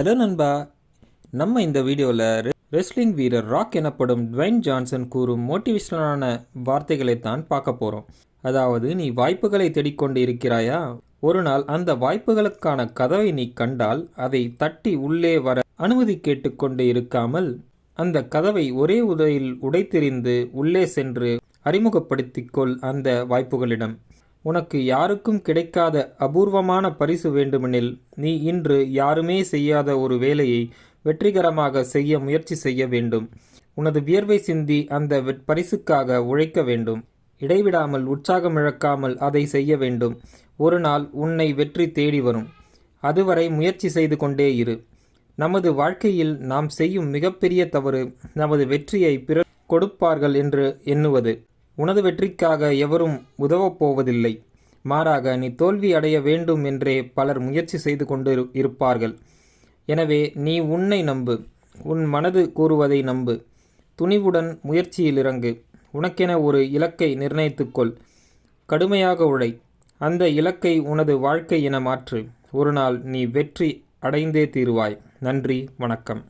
Hello நண்பா. நம்ம இந்த வீடியோவில் ரெஸ்லிங் வீரர் ராக் எனப்படும் ட்வைன் ஜான்சன் கூறும் மோட்டிவேஷனலான வார்த்தைகளை தான் பார்க்க போகிறோம் அதாவது நீ வாய்ப்புகளை தேடிக்கொண்டு இருக்கிறாயா? ஒரு நாள் அந்த வாய்ப்புகளுக்கான கதவை நீ கண்டால் அதை தட்டி உள்ளே வர அனுமதி கேட்டுக்கொண்டு இருக்காமல் அந்த கதவை ஒரே உதையில் உடைத்தெறிந்து உள்ளே சென்று அறிமுகப்படுத்திக்கொள் அந்த வாய்ப்புகளிடம். உனக்கு யாருக்கும் கிடைக்காத அபூர்வமான பரிசு வேண்டுமெனில் நீ இன்று யாருமே செய்யாத ஒரு வேலையை வெற்றிகரமாக செய்ய முயற்சி செய்ய வேண்டும். உனது வியர்வை சிந்தி அந்த பரிசுக்காக உழைக்க வேண்டும். இடைவிடாமல் உற்சாகமிழக்காமல் அதை செய்ய வேண்டும். ஒரு நாள் உன்னை வெற்றி தேடி வரும். அதுவரை முயற்சி செய்து கொண்டே இரு. நமது வாழ்க்கையில் நாம் செய்யும் மிகப்பெரிய தவறு நமது வெற்றியை பிறர் கொடுப்பார்கள் என்று எண்ணுவது. உனது வெற்றிக்காக எவரும் உதவப் போவதில்லை மாறாக நீ தோல்வி அடைய வேண்டும் என்றே பலர் முயற்சி செய்து கொண்டு இருப்பார்கள். எனவே நீ உன்னை நம்பு. உன் மனது கூறுவதை நம்பு. துணிவுடன் முயற்சியில் இறங்கு. உனக்கென ஒரு இலக்கை நிர்ணயித்துக்கொள். கடுமையாக உழை. அந்த இலக்கை உனது வாழ்க்கை என மாற்று. ஒரு நாள் நீ வெற்றி அடைந்தே தீருவாய். நன்றி வணக்கம்.